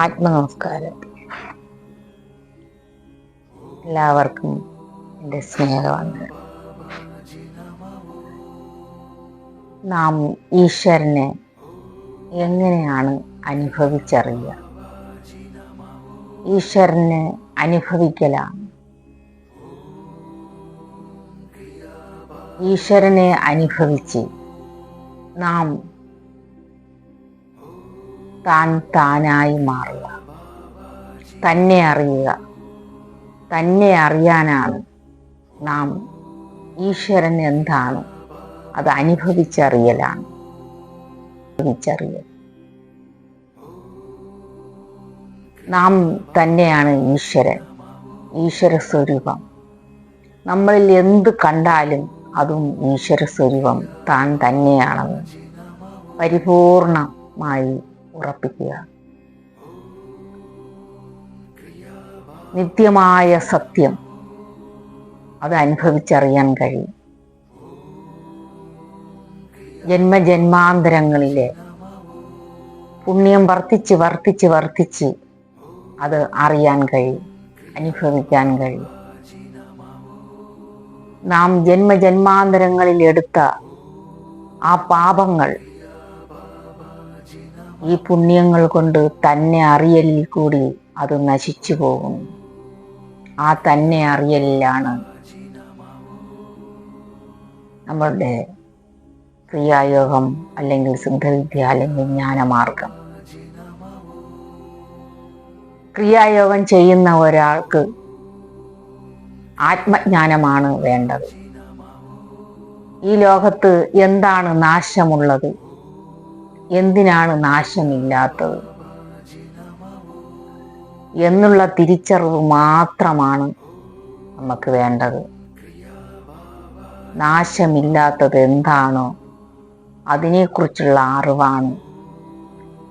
ആത്മനമസ്കാരം എല്ലാവർക്കും എന്റെ സ്നേഹമാണ് നാം ഈശ്വരനെ എങ്ങനെയാണ് അനുഭവിച്ചറിയുക? ഈശ്വരനെ അനുഭവിക്കലാണ്. ഈശ്വരനെ അനുഭവിച്ച് നാം താൻ താനായി മാറുക. തന്നെ അറിയുക. തന്നെ അറിയാനാണ് നാം ഈശ്വരൻ എന്താണ്. അത് അനുഭവിച്ചറിയലാണ്. അനുഭവിച്ചറിയൽ. നാം തന്നെയാണ് ഈശ്വരൻ. ഈശ്വര സ്വരൂപം നമ്മളിൽ എന്ത് കണ്ടാലും അതും ഈശ്വര സ്വരൂപം താൻ തന്നെയാണെന്ന്. പരിപൂർണമായി ഉറപ്പിക്കുക. നിത്യമായ സത്യം അത് അനുഭവിച്ചറിയാൻ കഴിയും. ജന്മജന്മാന്തരങ്ങളിലെ പുണ്യം വർത്തിച്ച് വർത്തിച്ച് വർത്തിച്ച് അത് അറിയാൻ കഴിയും അനുഭവിക്കാൻ കഴിയും. നാം ജന്മജന്മാന്തരങ്ങളിൽ എടുത്ത ആ പാപങ്ങൾ ഈ പുണ്യങ്ങൾ കൊണ്ട് തന്നെ അറിയലിൽ കൂടി അത് നശിച്ചു പോകും ആ തന്നെ അറിയലിലാണ് നമ്മളുടെ ക്രിയായോഗം അല്ലെങ്കിൽ സിദ്ധവിദ്യ അല്ലെങ്കിൽ ജ്ഞാനമാർഗം. ക്രിയായോഗം ചെയ്യുന്ന ഒരാൾക്ക് ആത്മജ്ഞാനമാണ് വേണ്ടത്. ഈ ലോകത്ത് എന്താണ് നാശമുള്ളത്? എന്തിനാണ് നാശമില്ലാത്തത്? എന്നുള്ള തിരിച്ചറിവ് മാത്രമാണ് നമുക്ക് വേണ്ടത്. നാശമില്ലാത്തത് എന്താണോ അതിനെക്കുറിച്ചുള്ള അറിവാണ്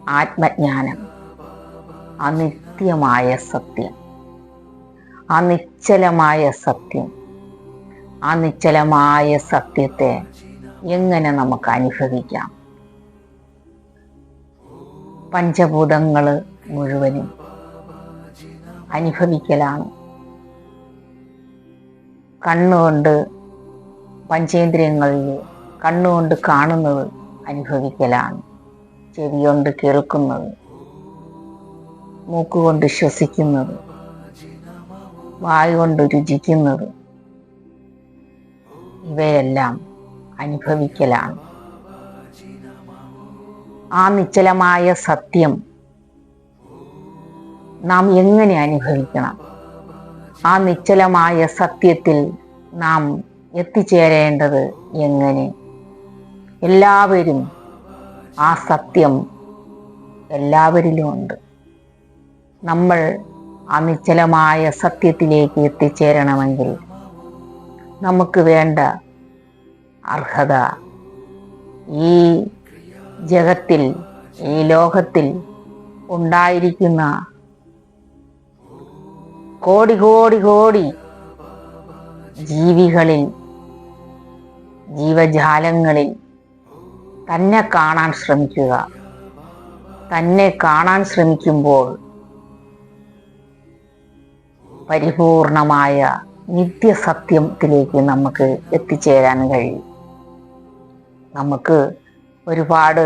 ആത്മജ്ഞാനം. അനിത്യമായ നിത്യമായ സത്യം. ആ നിശ്ചലമായ സത്യം. ആ നിശ്ചലമായ സത്യത്തെ എങ്ങനെ നമുക്ക് അനുഭവിക്കാം? പഞ്ചഭൂതങ്ങൾ മുഴുവനും അനുഭവിക്കലാണ്. കണ്ണുകൊണ്ട് പഞ്ചേന്ദ്രിയങ്ങളിൽ കണ്ണുകൊണ്ട് കാണുന്നത് അനുഭവിക്കലാണ്. ചെവി കൊണ്ട് കേൾക്കുന്നത് മൂക്കുകൊണ്ട് ശ്വസിക്കുന്നത് വായു കൊണ്ട് രുചിക്കുന്നത് ഇവയെല്ലാം അനുഭവിക്കലാണ്. ആ നിശ്ചലമായ സത്യം നാം എങ്ങനെ അനുഭവിക്കണം? ആ നിശ്ചലമായ സത്യത്തിൽ നാം എത്തിച്ചേരേണ്ടത് എങ്ങനെ? എല്ലാവരും ആ സത്യം എല്ലാവരിലും ഉണ്ട്. നമ്മൾ ആ നിശ്ചലമായ സത്യത്തിലേക്ക് എത്തിച്ചേരണമെങ്കിൽ നമുക്ക് വേണ്ട അർഹത ഈ ജഗത്തിൽ ഈ ലോകത്തിൽ ഉണ്ടായിരിക്കുന്ന കോടി കോടി കോടി ജീവികളിൽ ജീവജാലങ്ങളിൽ തന്നെ കാണാൻ ശ്രമിക്കുക. തന്നെ കാണാൻ ശ്രമിക്കുമ്പോൾ പരിപൂർണമായ നിത്യസത്യത്തിലേക്ക് നമുക്ക് എത്തിച്ചേരാൻ കഴിയും. നമുക്ക് ഒരുപാട്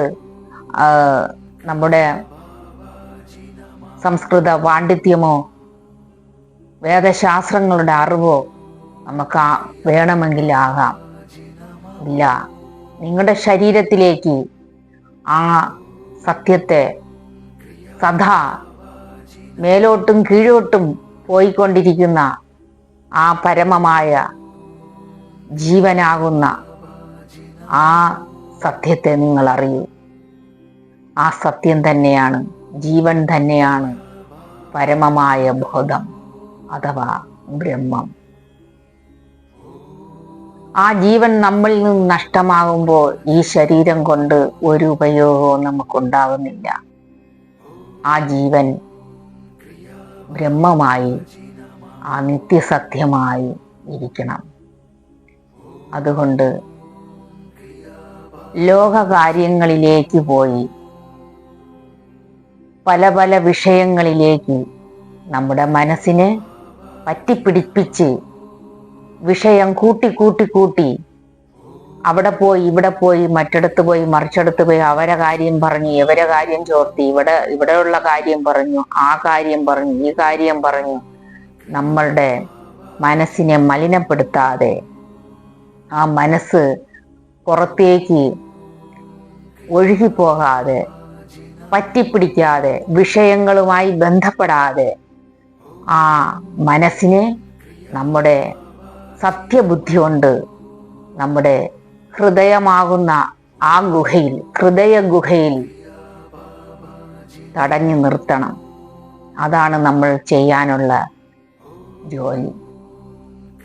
നമ്മുടെ സംസ്കൃത പാണ്ഡിത്യമോ വേദശാസ്ത്രങ്ങളുടെ അറിവോ നമുക്ക് വേണമെങ്കിൽ ആകാം. ഇല്ല. നിങ്ങളുടെ ശരീരത്തിലേക്ക് ആ സത്യത്തെ സദാ മേലോട്ടും കീഴോട്ടും പോയിക്കൊണ്ടിരിക്കുന്ന ആ പരമമായ ജീവനാകുന്ന ആ സത്യത്തെ നിങ്ങൾ അറിയൂ ആ സത്യം തന്നെയാണ് ജീവൻ തന്നെയാണ് പരമമായ ബോധം അഥവാ ബ്രഹ്മം. ആ ജീവൻ നമ്മിൽ നിന്ന് നഷ്ടമാകുമ്പോൾ ഈ ശരീരം കൊണ്ട് ഒരു ഉപയോഗവും നമുക്കുണ്ടാകുന്നില്ല ആ ജീവൻ ബ്രഹ്മമായി ആ നിത്യസത്യമായി ഇരിക്കണം. അതുകൊണ്ട് ലോകകാര്യങ്ങളിലേക്ക് പോയി. പല പല വിഷയങ്ങളിലേക്ക് നമ്മുടെ മനസ്സിനെ പറ്റിപ്പിടിപ്പിച്ച് വിഷയം കൂട്ടി കൂട്ടി കൂട്ടി അവിടെ പോയി ഇവിടെ പോയി മറ്റിടത്ത് പോയി മറിച്ചെടുത്ത് പോയി അവരെ കാര്യം പറഞ്ഞു ഇവരെ കാര്യം ചോർത്തി ഇവിടെ ഇവിടെയുള്ള കാര്യം പറഞ്ഞു ആ കാര്യം പറഞ്ഞു ഈ കാര്യം പറഞ്ഞു. നമ്മളുടെ മനസ്സിനെ മലിനപ്പെടുത്താതെ ആ മനസ്സ് പുറത്തേക്ക് ഒഴുകിപ്പോകാതെ പറ്റിപ്പിടിക്കാതെ വിഷയങ്ങളുമായി ബന്ധപ്പെടാതെ ആ മനസ്സിനെ നമ്മുടെ സത്യബുദ്ധി കൊണ്ട് നമ്മുടെ ഹൃദയമാകുന്ന ആ ഗുഹയിൽ ഹൃദയ ഗുഹയിൽ തടഞ്ഞു നിർത്തണം. അതാണ് നമ്മൾ ചെയ്യാനുള്ള ജോലി.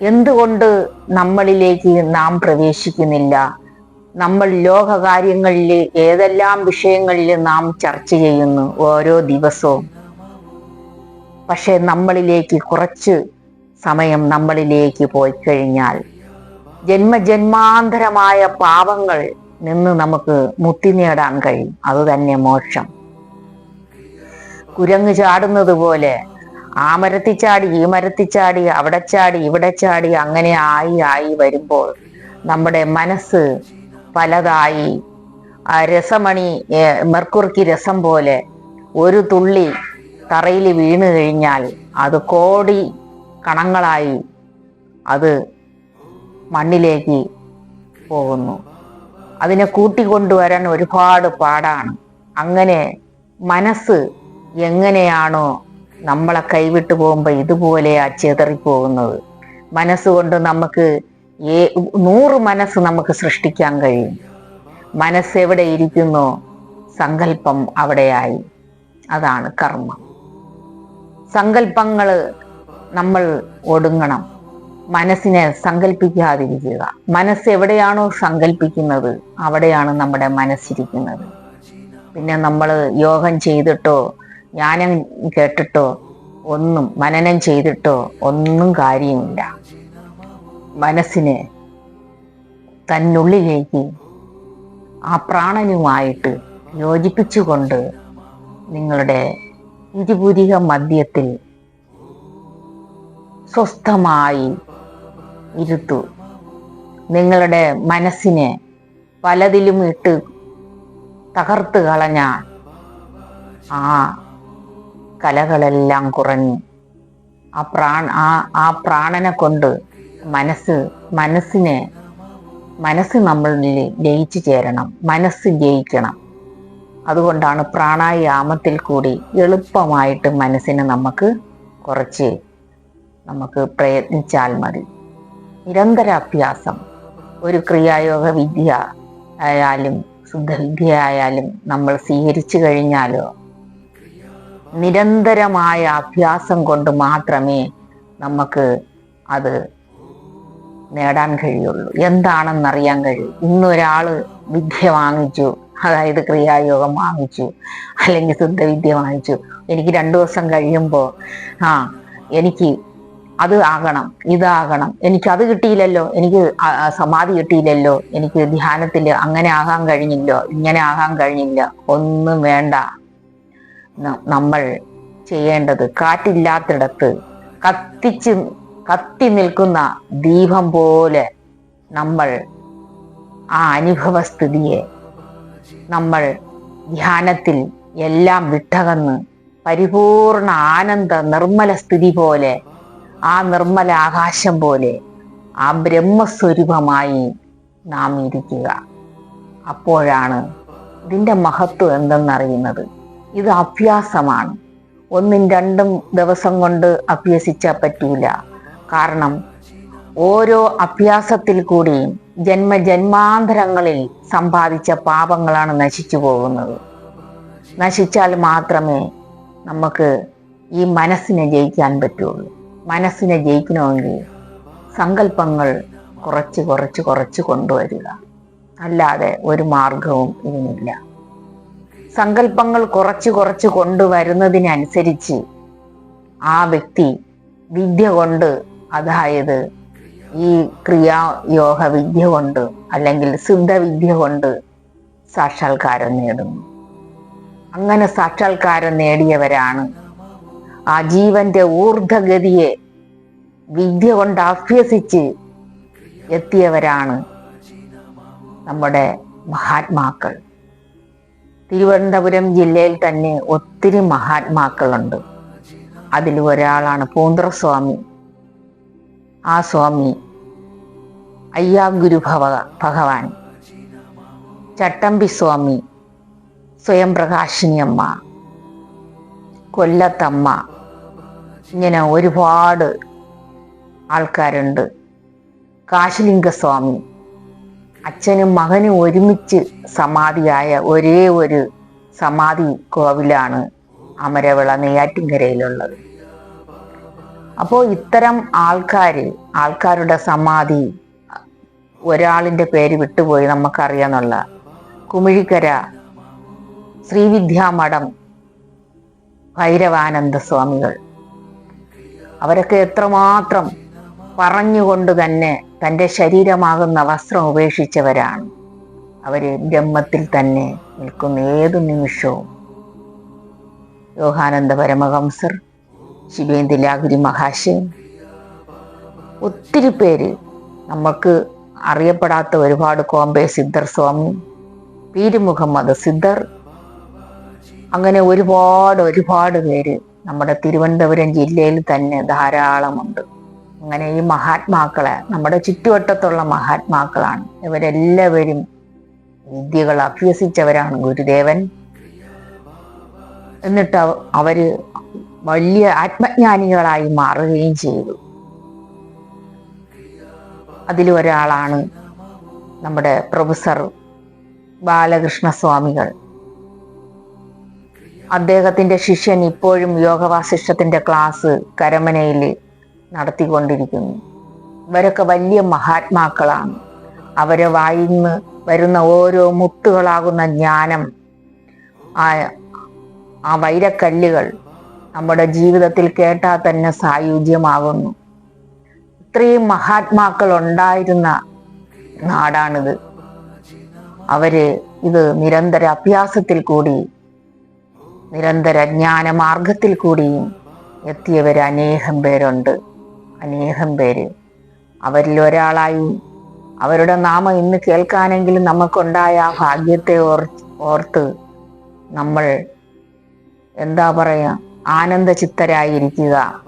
എന്തുകൊണ്ട് നമ്മളിലേക്ക് നാം പ്രവേശിക്കുന്നില്ല? നമ്മൾ ലോകകാര്യങ്ങളിൽ ഏതെല്ലാം വിഷയങ്ങളിൽ നാം ചർച്ച ചെയ്യുന്നു ഓരോ ദിവസവും. പക്ഷെ നമ്മളിലേക്ക് കുറച്ച് സമയം നമ്മളിലേക്ക് പോയി കഴിഞ്ഞാൽ ജന്മജന്മാന്തരമായ പാപങ്ങൾ നിന്ന് നമുക്ക് മുത്തി നേടാൻ കഴിയും. അത് തന്നെ മോക്ഷം. കുരങ്ങ് ചാടുന്നത് പോലെ ആ മരത്തിൽ ചാടി ഈ മരത്തിൽ ചാടി അവിടെ ചാടി ഇവിടെ ചാടി അങ്ങനെ ആയി ആയി വരുമ്പോൾ നമ്മുടെ മനസ്സ് പലതായി. രസമണി മെർക്കുറിക്ക് രസം പോലെ ഒരു തുള്ളി തറയിൽ വീണു കഴിഞ്ഞാൽ അത് കോടി കണങ്ങളായി അത് മണ്ണിലേക്ക് പോകുന്നു. അതിനെ കൂട്ടിക്കൊണ്ടുവരാൻ ഒരുപാട് പാടാണ്. അങ്ങനെ മനസ്സ് എങ്ങനെയാണോ നമ്മളെ കൈവിട്ടു പോകുമ്പോൾ ഇതുപോലെയാ ചെതറിപ്പോകുന്നത്. മനസ്സുകൊണ്ട് നമുക്ക് ഏ നൂറ് മനസ്സ് നമുക്ക് സൃഷ്ടിക്കാൻ കഴിയും. മനസ്സ് എവിടെ ഇരിക്കുന്നു? സങ്കല്പം അവിടെയായി. അതാണ് കർമ്മം. സങ്കല്പങ്ങൾ നമ്മൾ ഒടുങ്ങണം. മനസ്സിനെ സങ്കല്പിക്കാതിരിക്കുക. മനസ്സ് എവിടെയാണോ സങ്കല്പിക്കുന്നത് അവിടെയാണ് നമ്മുടെ മനസ്സിരിക്കുന്നത്. പിന്നെ നമ്മൾ യോഗം ചെയ്തിട്ടോ ജ്ഞാനം കേട്ടിട്ടോ ഒന്നും മനനം ചെയ്തിട്ടോ ഒന്നും കാര്യമില്ല. മനസ്സിനെ തന്നുള്ളിലേക്ക് ആ പ്രാണനുമായിട്ട് യോജിപ്പിച്ചുകൊണ്ട് നിങ്ങളുടെ ഇരുപുരിക മദ്യത്തിൽ സ്വസ്ഥമായി ഇരുത്തു. നിങ്ങളുടെ മനസ്സിനെ പലതിലും ഇട്ട് തകർത്ത് കളഞ്ഞ ആ കലകളെല്ലാം കുറഞ്ഞു ആ പ്രാണ ആ ആ പ്രാണനെ കൊണ്ട് മനസ്സ് മനസ്സിനെ മനസ്സ് നമ്മളിൽ ജയിച്ചു ചേരണം മനസ്സ് ജയിക്കണം. അതുകൊണ്ടാണ് പ്രാണായാമത്തിൽ കൂടി എളുപ്പമായിട്ട് മനസ്സിനെ നമുക്ക് കുറച്ച് നമുക്ക് പ്രയത്നിച്ചാൽ മതി. നിരന്തര അഭ്യാസം ഒരു ക്രിയായോഗ വിദ്യ ആയാലും ശുദ്ധവിദ്യ ആയാലും നമ്മൾ സ്വീകരിച്ചു കഴിഞ്ഞാലോ നിരന്തരമായ അഭ്യാസം കൊണ്ട് മാത്രമേ നമുക്ക് അത് നേടാൻ കഴിയുള്ളൂ. എന്താണെന്നറിയാൻ കഴിയും. ഇന്നൊരാൾ വിദ്യ വാങ്ങിച്ചു. അതായത് ക്രിയായോഗം വാങ്ങിച്ചു. അല്ലെങ്കിൽ ശുദ്ധവിദ്യ വാങ്ങിച്ചു. എനിക്ക് രണ്ടു ദിവസം കഴിയുമ്പോൾ ആ എനിക്ക് അത് ആകണം ഇതാകണം. എനിക്ക് അത് കിട്ടിയില്ലല്ലോ. എനിക്ക് സമാധി കിട്ടിയില്ലല്ലോ. എനിക്ക് ധ്യാനത്തിൽ അങ്ങനെ ആകാൻ കഴിഞ്ഞില്ല. ഇങ്ങനെ ആകാൻ കഴിഞ്ഞില്ല. ഒന്നും വേണ്ട. നമ്മൾ ചെയ്യേണ്ടത് കാറ്റില്ലാത്തിടത്ത് കത്തിച്ച് കത്തി നിൽക്കുന്ന ദീപം പോലെ നമ്മൾ ആ അനുഭവസ്ഥിതിയെ നമ്മൾ ധ്യാനത്തിൽ എല്ലാം വിട്ടകന്ന് പരിപൂർണ ആനന്ദ നിർമ്മല സ്ഥിതി പോലെ ആ നിർമ്മല ആകാശം പോലെ ആ ബ്രഹ്മസ്വരൂപമായി നാം ഇരിക്കുക. അപ്പോഴാണ് ഇതിന്റെ മഹത്വം എന്തെന്നറിയുന്നത്. ഇത് അഭ്യാസമാണ്. ഒന്നും രണ്ടും ദിവസം കൊണ്ട് അഭ്യസിച്ചാൽ പറ്റൂല. കാരണം ഓരോ അഭ്യാസത്തിൽ കൂടിയും ജന്മജന്മാന്തരങ്ങളിൽ സമ്പാദിച്ച പാപങ്ങളാണ് നശിച്ചു പോകുന്നത്. നശിച്ചാൽ മാത്രമേ നമുക്ക് ഈ മനസ്സിനെ ജയിക്കാൻ പറ്റുള്ളൂ. മനസ്സിനെ ജയിക്കണമെങ്കിൽ സങ്കല്പങ്ങൾ കുറച്ച് കുറച്ച് കുറച്ച് കൊണ്ടുവരിക. അല്ലാതെ ഒരു മാർഗവും ഇതിനില്ല. സങ്കല്പങ്ങൾ കുറച്ച് കുറച്ച് കൊണ്ടുവരുന്നതിനനുസരിച്ച് ആ വ്യക്തി വിദ്യ കൊണ്ട് അതായത് ഈ ക്രിയായോഗ വിദ്യ കൊണ്ട് അല്ലെങ്കിൽ സിദ്ധവിദ്യ കൊണ്ട് സാക്ഷാത്കാരം നേടുന്നു. അങ്ങനെ സാക്ഷാത്കാരം നേടിയവരാണ് ആ ജീവന്റെ ഊർധഗതിയെ വിദ്യ കൊണ്ട് അഭ്യസിച്ച് എത്തിയവരാണ് നമ്മുടെ മഹാത്മാക്കൾ. തിരുവനന്തപുരം ജില്ലയിൽ തന്നെ ഒത്തിരി മഹാത്മാക്കളുണ്ട്. അതിൽ ഒരാളാണ് പൂന്തറസ്വാമി. ആ സ്വാമി. അയ്യാഗുരു ഭവ ഭഗവാൻ. ചട്ടമ്പി സ്വാമി. സ്വയം പ്രകാശിനിയമ്മ കൊല്ലത്തമ്മ. ഇങ്ങനെ ഒരുപാട് ആൾക്കാരുണ്ട്. കാശിലിംഗസ്വാമി അച്ഛനും മകനും ഒരുമിച്ച് സമാധിയായ ഒരേ ഒരു സമാധി കോവിലാണ് അമരവിള നെയ്യാറ്റിൻകരയിലുള്ളത്. അപ്പോൾ ഇത്തരം ആൾക്കാർ ആൾക്കാരുടെ സമാധി ഒരാളിന്റെ പേര് വിട്ടുപോയി നമുക്കറിയാന്നുള്ള കുമിഴിക്കര ശ്രീവിദ്യാമഠം ഭൈരവാനന്ദ സ്വാമികൾ അവരൊക്കെ എത്രമാത്രം പറഞ്ഞുകൊണ്ട് തന്നെ തന്റെ ശരീരമാകുന്ന വസ്ത്രം ഉപേക്ഷിച്ചവരാണ്. അവർ ബ്രഹ്മത്തിൽ തന്നെ നിൽക്കുന്ന ഏതു നിമിഷവും യോഹാനന്ദ പരമഹംസർ ശിവേന്ദ്രലാഗുരി മഹാശയൻ ഒത്തിരി പേര് നമുക്ക് അറിയപ്പെടാത്ത ഒരുപാട് കോമ്പെ സിദ്ധർ സ്വാമി പീര് മുഹമ്മദ് സിദ്ധർ അങ്ങനെ ഒരുപാട് ഒരുപാട് പേര് നമ്മുടെ തിരുവനന്തപുരം ജില്ലയിൽ തന്നെ ധാരാളമുണ്ട്. അങ്ങനെ ഈ മഹാത്മാക്കളെ നമ്മുടെ ചുറ്റുവട്ടത്തുള്ള മഹാത്മാക്കളാണ്. ഇവരെല്ലാവരും വിദ്യകൾ അഭ്യസിച്ചവരാണ് ഗുരുദേവൻ. എന്നിട്ട് അവർ വലിയ ആത്മജ്ഞാനികളായി മാറുകയും ചെയ്തു. അതിലൊരാളാണ് നമ്മുടെ പ്രൊഫസർ ബാലകൃഷ്ണ സ്വാമികൾ അദ്ദേഹത്തിന്റെ ശിഷ്യൻ ഇപ്പോഴും യോഗവാസിഷ്ടത്തിന്റെ ക്ലാസ് കരമനയിൽ നടത്തിക്കൊണ്ടിരിക്കുന്നു. ഇവരൊക്കെ വലിയ മഹാത്മാക്കളാണ്. അവരെ വായിന്ന് വരുന്ന ഓരോ മുത്തുകളാകുന്ന ജ്ഞാനം ആ ആ വൈരക്കല്ലുകൾ നമ്മുടെ ജീവിതത്തിൽ കേട്ടാൽ തന്നെ സായുജ്യമാകുന്നു ഇത്രയും മഹാത്മാക്കൾ ഉണ്ടായിരുന്ന നാടാണിത്. അവർ ഇത് നിരന്തര അഭ്യാസത്തിൽ കൂടി നിരന്തര ജ്ഞാനമാർഗത്തിൽ കൂടിയും എത്തിയവർ അനേകം പേരുണ്ട്. അനേകം പേര്. അവരിൽ ഒരാളായി അവരുടെ നാമം ഇന്ന് കേൾക്കാനെങ്കിലും നമുക്കുണ്ടായ ആ ഭാഗ്യത്തെ ഓർ ഓർത്ത് നമ്മൾ എന്താ പറയാ ആനന്ദചിത്തരായിരിക്കുക.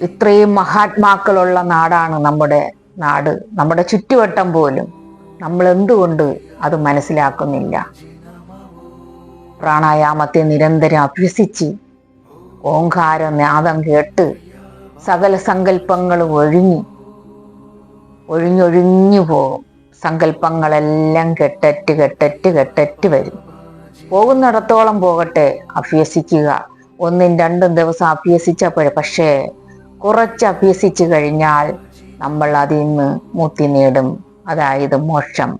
ഇത്രയും മഹാത്മാക്കളുള്ള നാടാണ് നമ്മുടെ നാട്. നമ്മുടെ ചുറ്റുവട്ടം പോലും നമ്മൾ എന്തുകൊണ്ട് അത് മനസ്സിലാക്കുന്നില്ല? പ്രാണായാമത്തെ നിരന്തരം അഭ്യസിച്ച് ഓങ്കാര നാദം കേട്ട് സകല സങ്കല്പങ്ങളും ഒഴിഞ്ഞ് ഒഴിഞ്ഞൊഴിഞ്ഞു പോകും. സങ്കല്പങ്ങളെല്ലാം കെട്ടറ്റ് കെട്ടറ്റ് കെട്ടറ്റ് വരും. പോകുന്നിടത്തോളം പോകട്ടെ അഭ്യസിക്കുക. ഒന്നും രണ്ടും ദിവസം അഭ്യസിച്ചപ്പോഴേ പക്ഷേ കുറച്ച് അഭ്യസിച്ചു കഴിഞ്ഞാൽ നമ്മൾ അതിൽ നിന്ന് മുത്തി നേടും. അതായത് മോക്ഷം.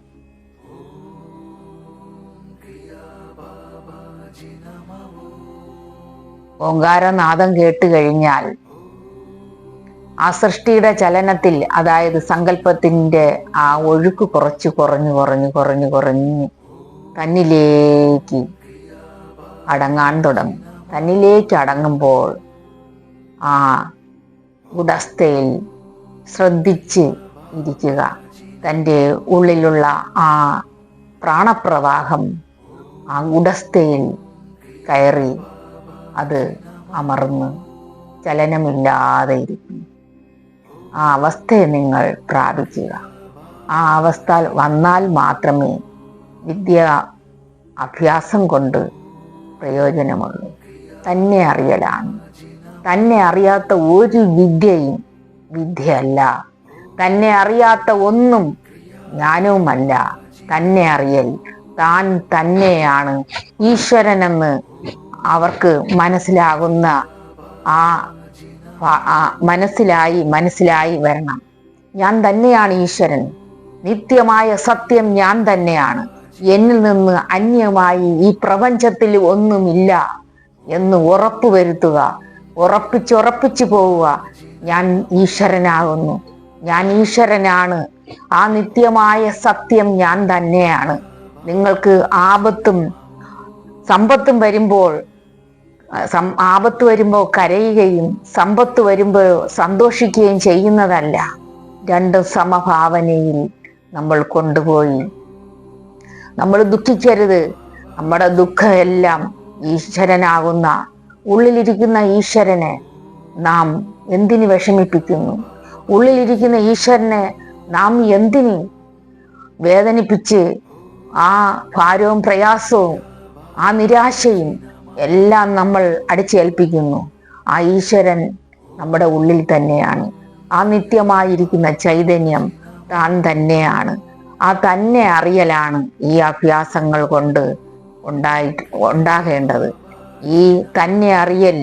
ഓങ്കാരനാദം കേട്ട് കഴിഞ്ഞാൽ ആ സൃഷ്ടിയുടെ ചലനത്തിൽ അതായത് സങ്കല്പത്തിന്റെ ആ ഒഴുക്ക് കുറച്ച് കുറഞ്ഞു കുറഞ്ഞു കുറഞ്ഞു കുറഞ്ഞ് തന്നിലേക്ക് അടങ്ങാൻ തുടങ്ങും. തന്നിലേക്ക് അടങ്ങുമ്പോൾ ആ ഉടസ്ഥയിൽ ശ്രദ്ധിച്ച് ഇരിക്കുക. തന്റെ ഉള്ളിലുള്ള ആ പ്രാണപ്രവാഹം ആ ഉടസ്ഥയിൽ കയറി അത് അമർന്ന്. ചലനമില്ലാതെ ഇരിക്കും ആ അവസ്ഥയെ നിങ്ങൾ പ്രാപിക്കുക. ആ അവസ്ഥ വന്നാൽ മാത്രമേ വിദ്യ അഭ്യാസം കൊണ്ട് പ്രയോജനമുള്ളൂ. തന്നെ അറിയലാണ്. തന്നെ അറിയാത്ത ഒരു വിദ്യയും വിദ്യയല്ല. തന്നെ അറിയാത്ത ഒന്നും ജ്ഞാനവുമല്ല. തന്നെ അറിയൽ താൻ തന്നെയാണ് ഈശ്വരനെന്ന് അവർക്ക് മനസ്സിലാകുന്ന ആ മനസ്സിലായി മനസ്സിലായി വരണം. ഞാൻ തന്നെയാണ് ഈശ്വരൻ. നിത്യമായ സത്യം ഞാൻ തന്നെയാണ്. എന്നിൽ നിന്ന് അന്യമായി ഈ പ്രപഞ്ചത്തിൽ ഒന്നുമില്ല. എന്ന് ഉറപ്പ് വരുത്തുക ഉറപ്പിച്ചുറപ്പിച്ചു പോവുക. ഞാൻ ഈശ്വരനാകുന്നു. ഞാൻ ഈശ്വരനാണ്. ആ നിത്യമായ സത്യം ഞാൻ തന്നെയാണ്. നിങ്ങൾക്ക് ആപത്തും സമ്പത്തും വരുമ്പോൾ ആപത്ത് വരുമ്പോൾ കരയുകയും സമ്പത്ത് വരുമ്പോൾ സന്തോഷിക്കുകയും ചെയ്യുന്നതല്ല. രണ്ട് സമഭാവനയിൽ നമ്മൾ കൊണ്ടുപോയി. നമ്മൾ ദുഃഖിക്കരുത്. നമ്മുടെ ദുഃഖമെല്ലാം ഈശ്വരനാകുന്ന ഉള്ളിലിരിക്കുന്ന ഈശ്വരനെ നാം എന്തിന് വിഷമിപ്പിക്കുന്നു? ഉള്ളിലിരിക്കുന്ന ഈശ്വരനെ നാം എന്തിന് വേദനിപ്പിച്ച് ആ ഭാരവും പ്രയാസവും ആ നിരാശയും എല്ലാം നമ്മൾ അടിച്ചേൽപ്പിക്കുന്നു? ആ ഈശ്വരൻ നമ്മുടെ ഉള്ളിൽ തന്നെയാണ്. ആ നിത്യമായിരിക്കുന്ന ചൈതന്യം താൻ തന്നെയാണ്. ആ തന്നെ അറിയലാണ് ഈ അഭ്യാസങ്ങൾ കൊണ്ട് ഉണ്ടായിട്ട് ഉണ്ടാകേണ്ടത്. ഈ തന്നെ അറിയൽ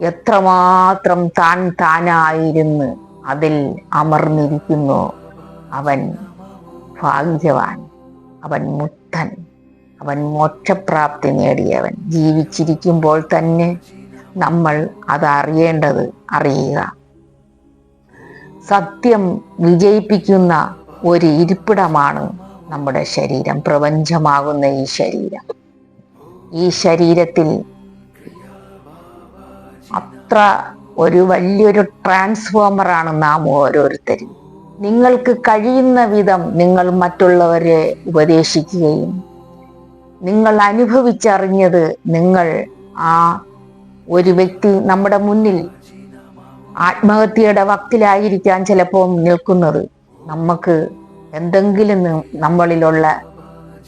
എത്രമാത്രം താൻ താനായിരുന്ന് അതിൽ അമർന്നിരിക്കുന്നു. അവൻ ഭാഗ്യവാൻ അവൻ മുത്തൻ അവൻ മോക്ഷപ്രാപ്തി നേടിയവൻ. ജീവിച്ചിരിക്കുമ്പോൾ തന്നെ നമ്മൾ അത് അറിയേണ്ടത് അറിയുക. സത്യം വിജയിപ്പിക്കുന്ന ഒരു ഇരിപ്പിടമാണ് നമ്മുടെ ശരീരം പ്രപഞ്ചമാകുന്ന ഈ ശരീരം. ഈ ശരീരത്തിൽ അത്ര ഒരു വലിയൊരു ട്രാൻസ്ഫോമറാണ് നാം ഓരോരുത്തരും. നിങ്ങൾക്ക് കഴിയുന്ന വിധം നിങ്ങൾ മറ്റുള്ളവരെ ഉപദേശിക്കുകയും നിങ്ങൾ അനുഭവിച്ചറിഞ്ഞത് നിങ്ങൾ ആ ഒരു വ്യക്തി നമ്മുടെ മുന്നിൽ ആത്മഹത്യയുടെ വക്കിലായിരിക്കാൻ ചിലപ്പോൾ നിൽക്കുന്നത് നമുക്ക് എന്തെങ്കിലും നമ്മളിലുള്ള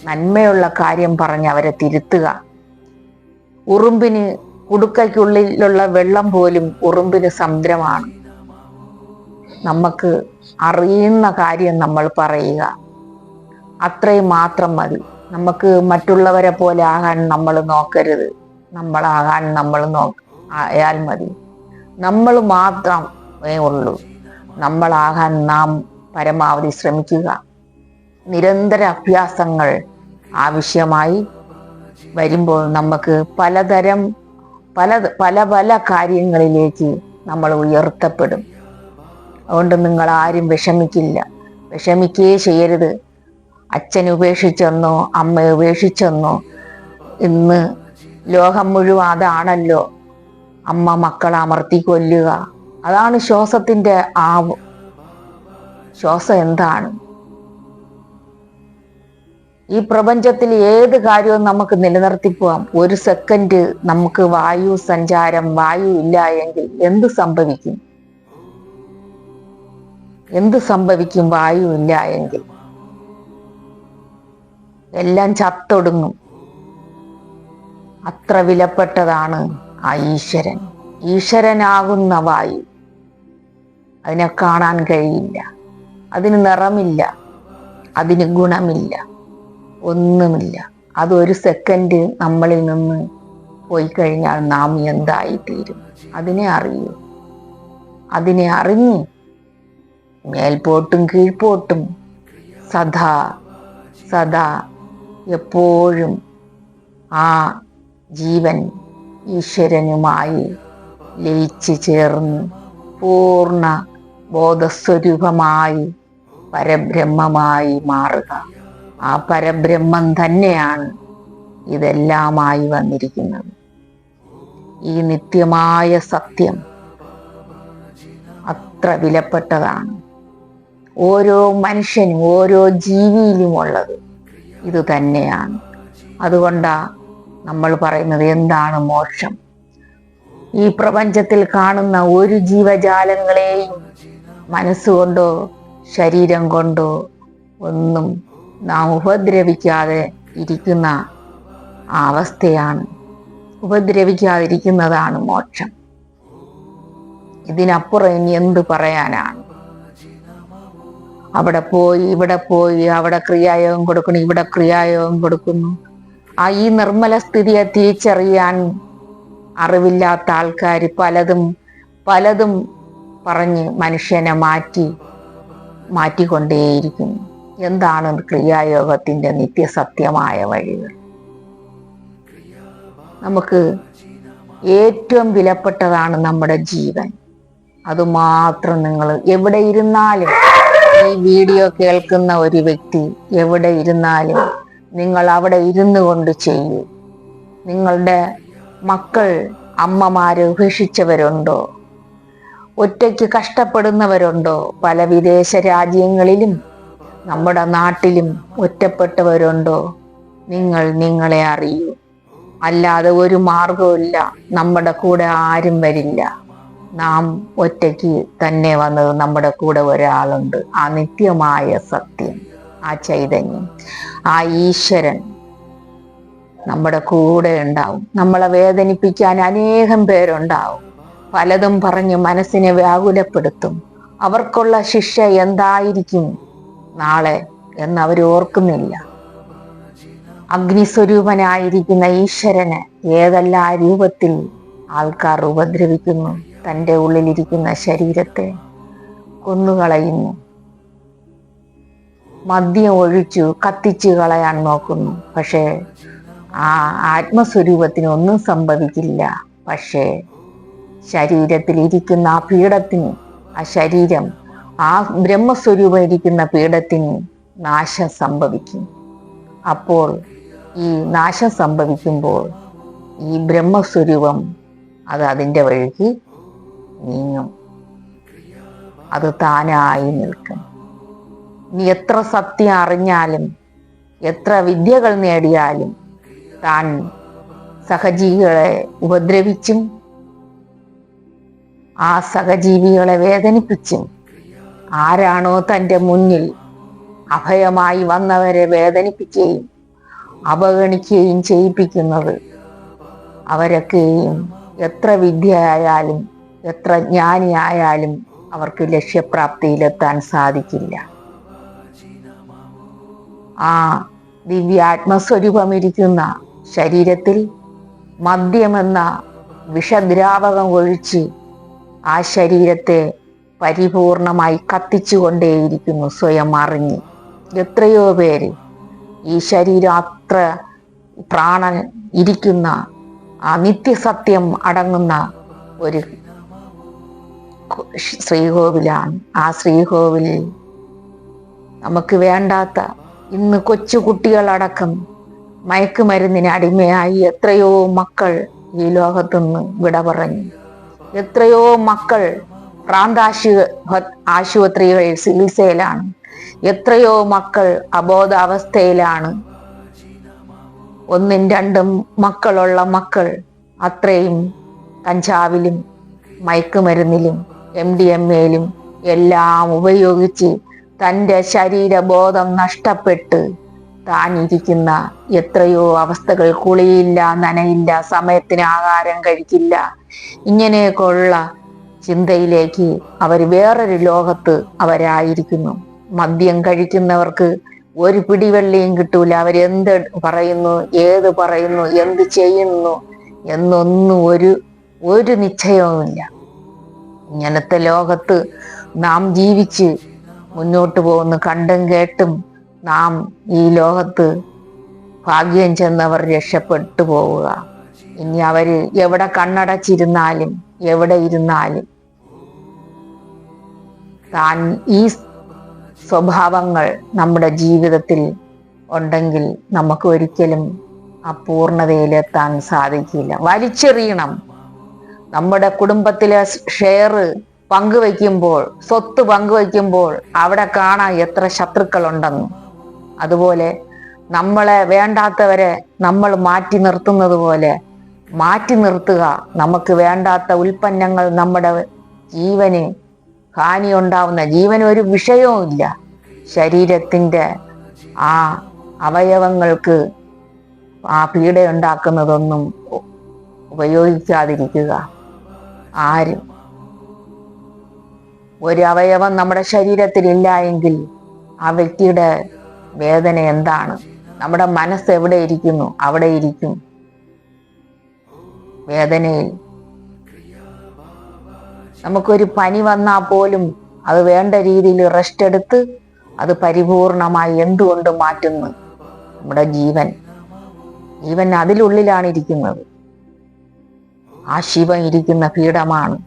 നന്മയുള്ള കാര്യം പറഞ്ഞ് അവരെ തിരുത്തുക. ഉറുമ്പിന് കുടുക്കയ്ക്കുള്ളിലുള്ള വെള്ളം പോലും ഉറുമ്പിന് സമുദ്രമാണ്. നമുക്ക് അറിയുന്ന കാര്യം നമ്മൾ പറയുക. അത്രയും മാത്രം മതി. നമുക്ക് മറ്റുള്ളവരെ പോലെ ആകാൻ നമ്മൾ നോക്കരുത്. നമ്മളാകാൻ നമ്മൾ നോ ആയാൽ മതി. നമ്മൾ മാത്രമേ ഉള്ളൂ. നമ്മളാകാൻ നാം പരമാവധി ശ്രമിക്കുക. നിരന്തര അഭ്യാസങ്ങൾ ആവശ്യമായി വരുമ്പോൾ നമുക്ക് പലതരം പല പല പല കാര്യങ്ങളിലേക്ക് നമ്മൾ ഉയർത്തപ്പെടും. അതുകൊണ്ട് നിങ്ങൾ ആരും വിഷമിക്കില്ല. വിഷമിക്കുകയേ ചെയ്യരുത്. അച്ഛൻ ഉപേക്ഷിച്ചെന്നോ അമ്മ ഉപേക്ഷിച്ചെന്നോ ഇന്ന് ലോകം മുഴുവൻ അതാണല്ലോ. അമ്മ മക്കളെ അമർത്തി കൊല്ലുക. അതാണ് ശ്വാസത്തിന്റെ ആ ശ്വാസം എന്താണ്? ഈ പ്രപഞ്ചത്തിൽ ഏത് കാര്യവും നമുക്ക് നിലനിർത്തി പോവാം ഒരു സെക്കൻഡ് നമുക്ക് വായു സഞ്ചാരം വായു ഇല്ല എങ്കിൽ എന്ത് സംഭവിക്കും? എന്ത് സംഭവിക്കും? വായു ഇല്ല എങ്കിൽ. എല്ലാം ചത്തൊടുങ്ങും. അത്ര വിലപ്പെട്ടതാണ് ആ ഈശ്വരൻ. ഈശ്വരനാകുന്ന വായു. അതിനെ കാണാൻ കഴിയില്ല. അതിന് നിറമില്ല അതിന് ഗുണമില്ല ഒന്നുമില്ല. അതൊരു സെക്കൻഡ് നമ്മളിൽ നിന്ന് പോയി കഴിഞ്ഞാൽ നാം എന്തായിത്തീരും? അതിനെ അറിയൂ. അതിനെ അറിഞ്ഞ് മേൽപോട്ടും കീഴ്പോട്ടും സദാ സദാ എപ്പോഴും ആ ജീവൻ ഈശ്വരനുമായി ലയിച്ചു ചേർന്ന് പൂർണ ബോധസ്വരൂപമായി പരബ്രഹ്മമായി മാറുക. ആ പരബ്രഹ്മം തന്നെയാണ് ഇതെല്ലാമായി വന്നിരിക്കുന്നത്. ഈ നിത്യമായ സത്യം അത്ര വിലപ്പെട്ടതാണ്. ഓരോ മനുഷ്യനും ഓരോ ജീവിയിലുമുള്ളത് ഇത് തന്നെയാണ്. അതുകൊണ്ടാ നമ്മൾ പറയുന്നത് എന്താണ് മോക്ഷം? ഈ പ്രപഞ്ചത്തിൽ കാണുന്ന ഒരു ജീവജാലങ്ങളെയും മനസ്സുകൊണ്ടോ ശരീരം കൊണ്ടോ ഒന്നും നാം ഉപദ്രവിക്കാതെ ഇരിക്കുന്ന അവസ്ഥയാണ്. ഉപദ്രവിക്കാതിരിക്കുന്നതാണ് മോക്ഷം. ഇതിനപ്പുറം ഇനി എന്ത് പറയാനാണ്? അവിടെ പോയി ഇവിടെ പോയി അവിടെ ക്രിയായോഗം കൊടുക്കുന്നു ഇവിടെ ക്രിയായോഗം കൊടുക്കുന്നു. ആ ഈ നിർമ്മല സ്ഥിതിയെ തിരിച്ചറിയാൻ അറിവില്ലാത്ത ആൾക്കാർ പലതും പലതും പറഞ്ഞ് മനുഷ്യനെ മാറ്റി മാറ്റിക്കൊണ്ടേയിരിക്കുന്നു. എന്താണ് ക്രിയായോഗത്തിന്റെ നിത്യസത്യമായ വഴികൾ നമുക്ക് ഏറ്റവും വിലപ്പെട്ടതാണ് നമ്മുടെ ജീവൻ. അതുമാത്രം നിങ്ങൾ എവിടെ ഇരുന്നാലും ഈ വീഡിയോ കേൾക്കുന്ന ഒരു വ്യക്തി എവിടെ ഇരുന്നാലും നിങ്ങൾ അവിടെ ഇരുന്നു കൊണ്ട് ചെയ്യൂ. നിങ്ങളുടെ മക്കൾ അമ്മമാരെ ഉപേക്ഷിച്ചവരുണ്ടോ? ഒറ്റയ്ക്ക് കഷ്ടപ്പെടുന്നവരുണ്ടോ? പല വിദേശ രാജ്യങ്ങളിലും നമ്മുടെ നാട്ടിലും ഒറ്റപ്പെട്ടവരുണ്ടോ? നിങ്ങൾ നിങ്ങളെ അറിയൂ. അല്ലാതെ ഒരു മാർഗമില്ല നമ്മുടെ കൂടെ ആരും വരില്ല. നാം ഒറ്റയ്ക്ക് തന്നെ വന്നത് നമ്മുടെ കൂടെ ഒരാളുണ്ട്. ആ നിത്യമായ സത്യം ആ ചൈതന്യം ആ ഈശ്വരൻ നമ്മുടെ കൂടെ ഉണ്ടാവും. നമ്മളെ വേദനിപ്പിക്കാൻ അനേകം പേരുണ്ടാവും. പലതും പറഞ്ഞ് മനസ്സിനെ വ്യാകുലപ്പെടുത്തും. അവർക്കുള്ള ശിക്ഷ എന്തായിരിക്കും നാളെ എന്ന് അവർ ഓർക്കുന്നില്ല. അഗ്നിസ്വരൂപനായിരിക്കുന്ന ഈശ്വരന് ഏതെല്ലാം രൂപത്തിൽ ആൾക്കാർ ഉപദ്രവിക്കുന്നു? തന്റെ ഉള്ളിലിരിക്കുന്ന ശരീരത്തെ കൊന്നുകളയുന്നു. മദ്യം ഒഴിച്ചു കത്തിച്ചു കളയാൻ നോക്കുന്നു. പക്ഷേ ആ ആത്മസ്വരൂപത്തിന് ഒന്നും സംഭവിക്കില്ല. പക്ഷേ ശരീരത്തിൽ ഇരിക്കുന്ന ആ പീഠത്തിന് ആ ശരീരം ആ ബ്രഹ്മസ്വരൂപം ഇരിക്കുന്ന പീഠത്തിന് നാശം സംഭവിക്കും. അപ്പോൾ ഈ നാശം സംഭവിക്കുമ്പോൾ ഈ ബ്രഹ്മസ്വരൂപം അത് അതിന്റെ വഴിക്ക് നീങ്ങും. അത് താനായി നിൽക്കും. നീ എത്ര സത്യം അറിഞ്ഞാലും എത്ര വിദ്യകൾ നേടിയാലും താൻ സഹജീവികളെ ഉപദ്രവിച്ചും ആ സഹജീവികളെ വേദനിപ്പിച്ചും ആരാണോ തന്റെ മുന്നിൽ അഭയമായി വന്നവരെ വേദനിപ്പിക്കുകയും അവഗണിക്കുകയും ചെയ്യിപ്പിക്കുന്നത് അവരൊക്കെയും എത്ര വിദ്യയായാലും എത്ര ജ്ഞാനിയായാലും അവർക്ക് ലക്ഷ്യപ്രാപ്തിയിലെത്താൻ സാധിക്കില്ല. ആ ദിവ്യാത്മസ്വരൂപമിരിക്കുന്ന ശരീരത്തിൽ മദ്യമെന്ന വിഷദ്രാവകം ഒഴിച്ച് ആ ശരീരത്തെ പരിപൂർണമായി കത്തിച്ചുകൊണ്ടേയിരിക്കുന്നു സ്വയം അറിഞ്ഞ്. എത്രയോ പേര് ഈ ശരീരം അത്ര പ്രാണൻ ഇരിക്കുന്ന ആ നിത്യസത്യം അടങ്ങുന്ന ഒരു ശ്രീകോവിലാണ്. ആ ശ്രീകോവിലിൽ നമുക്ക് വേണ്ടാത്ത ഇന്ന് കൊച്ചു കുട്ടികളടക്കം മയക്കുമരുന്നിന് അടിമയായി എത്രയോ മക്കൾ ഈ ലോകത്തുനിന്ന് വിട പറഞ്ഞു. എത്രയോ മക്കൾ പ്രാന്താശു ആശുപത്രികളിൽ ചികിത്സയിലാണ്. എത്രയോ മക്കൾ അബോധാവസ്ഥയിലാണ്. ഒന്നും രണ്ടും മക്കളുള്ള മക്കൾ അത്രയും കഞ്ചാവിലും മയക്കുമരുന്നിലും എം ഡി എം എയിലും എല്ലാം ഉപയോഗിച്ച് തന്റെ ശരീരബോധം നഷ്ടപ്പെട്ട് താൻ ഇരിക്കുന്ന എത്രയോ അവസ്ഥകൾ കുളിയില്ല നനയില്ല സമയത്തിന് ആഹാരം കഴിക്കില്ല ഇങ്ങനെയൊക്കെയുള്ള ചിന്തയിലേക്ക് അവർ വേറൊരു ലോകത്ത് അവരായിരിക്കുന്നു. മദ്യം കഴിക്കുന്നവർക്ക് ഒരു പിടിവെള്ളിയും കിട്ടൂല. അവരെന്ത് പറയുന്നു ഏത് പറയുന്നു എന്ത് ചെയ്യുന്നു എന്നൊന്നും ഒരു ഒരു നിശ്ചയവുമില്ല. ഇങ്ങനത്തെ ലോകത്ത് നാം ജീവിച്ച് മുന്നോട്ട് പോകുന്നു കണ്ടും കേട്ടും നാം ഈ ലോകത്ത് ഭാഗ്യം ചെന്നവർ രക്ഷപ്പെട്ടു പോവുക. ഇനി അവർ എവിടെ കണ്ണടച്ചിരുന്നാലും എവിടെ ഇരുന്നാലും താൻ ഈ സ്വഭാവങ്ങൾ നമ്മുടെ ജീവിതത്തിൽ ഉണ്ടെങ്കിൽ നമുക്ക് ഒരിക്കലും ആ പൂർണതയിലെത്താൻ സാധിക്കില്ല. വലിച്ചെറിയണം. നമ്മുടെ കുടുംബത്തിലെ ഷെയർ പങ്കുവെക്കുമ്പോൾ സ്വത്ത് പങ്കുവെക്കുമ്പോൾ അവിടെ കാണാൻ എത്ര ശത്രുക്കളുണ്ടെന്ന്. അതുപോലെ നമ്മളെ വേണ്ടാത്തവരെ നമ്മൾ മാറ്റി നിർത്തുന്നത് പോലെ മാറ്റി നിർത്തുക. നമുക്ക് വേണ്ടാത്ത ഉൽപ്പന്നങ്ങൾ നമ്മുടെ ജീവന് ഹാനി ഉണ്ടാവുന്ന ജീവന് ഒരു വിഷയവുമില്ല ശരീരത്തിന്റെ ആ അവയവങ്ങൾക്ക് ആ പീഡയുണ്ടാക്കുന്നതൊന്നും ഉപയോഗിക്കാതിരിക്കുക. ആരും. ഒരു അവയവം നമ്മുടെ ശരീരത്തിൽ ഇല്ല എങ്കിൽ ആ വ്യക്തിയുടെ വേദന എന്താണ്? നമ്മുടെ മനസ്സ് എവിടെ ഇരിക്കുന്നു? അവിടെ ഇരിക്കും. വേദനയിൽ നമുക്കൊരു പനി വന്നാൽ പോലും അത് വേണ്ട രീതിയിൽ റെസ്റ്റ് എടുത്ത് അത് പരിപൂർണമായി എന്തുകൊണ്ട് മാറ്റുന്നു? നമ്മുടെ ജീവൻ. ജീവൻ അതിലുള്ളിലാണ് ഇരിക്കുന്നത്. ആ ശിവൻ ഇരിക്കുന്ന പീഠമാണ്.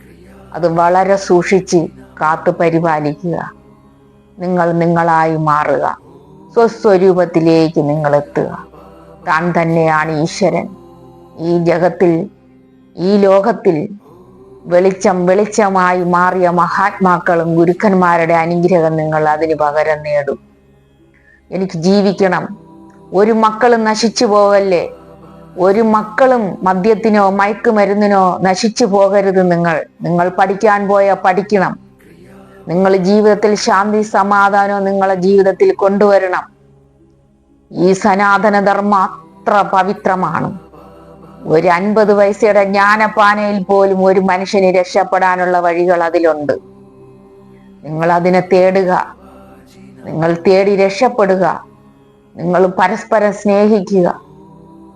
അത് വളരെ സൂക്ഷിച്ച് കാത്തു പരിപാലിക്കുക. നിങ്ങൾ നിങ്ങളായി മാറുക. സ്വസ്വരൂപത്തിലേക്ക് നിങ്ങൾ എത്തുക. താൻ തന്നെയാണ് ഈശ്വരൻ. ഈ ജഗത്തിൽ ഈ ലോകത്തിൽ വെളിച്ചം വെളിച്ചമായി മാറിയ മഹാത്മാക്കളും ഗുരുക്കന്മാരുടെ അനുഗ്രഹം നിങ്ങൾ അതിന് പകരം നേടും. എനിക്ക് ജീവിക്കണം. ഒരു മക്കളും നശിച്ചു പോകല്ലേ ഒരു മക്കളും മദ്യത്തിനോ മയക്കുമരുന്നിനോ നശിച്ചു പോകരുത് നിങ്ങൾ. നിങ്ങൾ പഠിക്കാൻ പോയ പഠിക്കണം. നിങ്ങൾ ജീവിതത്തിൽ ശാന്തി സമാധാനവും നിങ്ങളെ ജീവിതത്തിൽ കൊണ്ടുവരണം. ഈ സനാതന ധർമ്മം അത്ര പവിത്രമാണ്. ഒരു അൻപത് വയസ്സയുടെ ജ്ഞാനപ്പാനയിൽ പോലും ഒരു മനുഷ്യന് രക്ഷപ്പെടാനുള്ള വഴികൾ അതിലുണ്ട്. നിങ്ങൾ അതിനെ തേടുക. നിങ്ങൾ തേടി രക്ഷപ്പെടുക. നിങ്ങൾ പരസ്പരം സ്നേഹിക്കുക.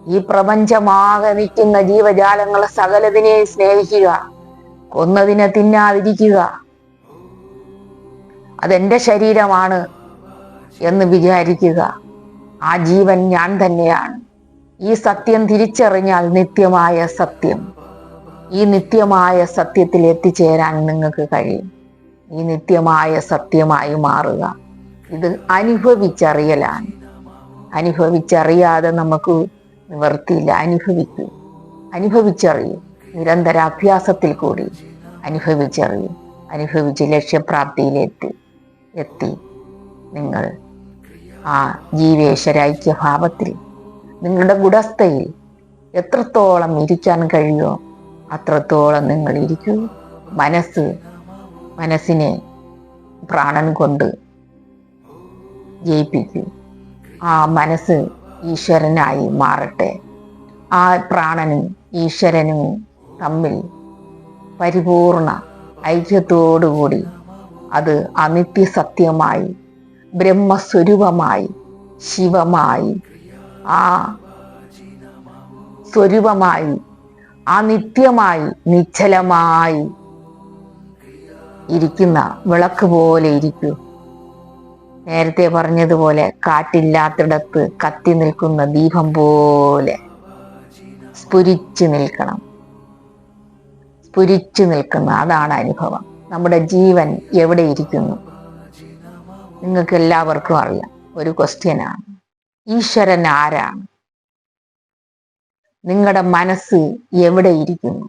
ഈ പ്രപഞ്ചമാകെ നിൽക്കുന്ന ജീവജാലങ്ങളെ സകലതിനെ സ്നേഹിക്കുക. കൊന്നതിനെ തിന്നാതിരിക്കുക. അതെന്റെ ശരീരമാണ് എന്ന് വിചാരിക്കുക. ആ ജീവൻ ഞാൻ തന്നെയാണ്. ഈ സത്യം തിരിച്ചറിഞ്ഞാൽ നിത്യമായ സത്യം. ഈ നിത്യമായ സത്യത്തിൽ എത്തിച്ചേരാൻ നിങ്ങൾക്ക് കഴിയും. ഈ നിത്യമായ സത്യമായി മാറുക. ഇത് അനുഭവിച്ചറിയലാണ്. അനുഭവിച്ചറിയാതെ നമുക്ക് നിവർത്തിയില്ല അനുഭവിക്കൂ. അനുഭവിച്ചറിയൂ. നിരന്തര അഭ്യാസത്തിൽ കൂടി അനുഭവിച്ചറിയൂ. അനുഭവിച്ച് ലക്ഷ്യപ്രാപ്തിയിലെത്തി. എത്തി. നിങ്ങൾ ആ ജീവേശ്വര ഐക്യഭാവത്തിൽ നിങ്ങളുടെ ഗുഡസ്ഥയിൽ എത്രത്തോളം ഇരിക്കാൻ കഴിയുമോ അത്രത്തോളം നിങ്ങൾ ഇരിക്കൂ. മനസ്സ് മനസ്സിനെ പ്രാണൻ കൊണ്ട് ജയിപ്പിക്കൂ. ആ മനസ്സ് ഈശ്വരനായി മാറട്ടെ. ആ പ്രാണനും ഈശ്വരനും തമ്മിൽ പരിപൂർണ ഐക്യത്തോടുകൂടി അത് അനിത്യസത്യമായി ബ്രഹ്മസ്വരൂപമായി ശിവമായി ആ സ്വരൂപമായി ആ നിത്യമായി നിശ്ചലമായി ഇരിക്കുന്ന വിളക്ക് പോലെ ഇരിക്കൂ. നേരത്തെ പറഞ്ഞതുപോലെ കാറ്റില്ലാത്തിടത്ത് കത്തി നിൽക്കുന്ന ദീപം പോലെ സ്ഫുരിച്ചു നിൽക്കണം. സ്ഫുരിച്ചു നിൽക്കുന്ന അതാണ് അനുഭവം. നമ്മുടെ ജീവൻ എവിടെ ഇരിക്കുന്നു? നിങ്ങൾക്ക് എല്ലാവർക്കും അറിയാം. ഒരു ക്വസ്റ്റ്യനാണ് ഈശ്വരൻ ആരാണ്? നിങ്ങളുടെ മനസ്സ് എവിടെ ഇരിക്കുന്നു?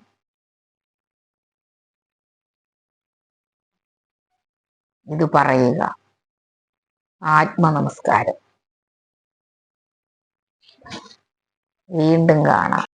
ഇത് പറയുക. ആത്മനമസ്കാരം. വീണ്ടും കാണാം.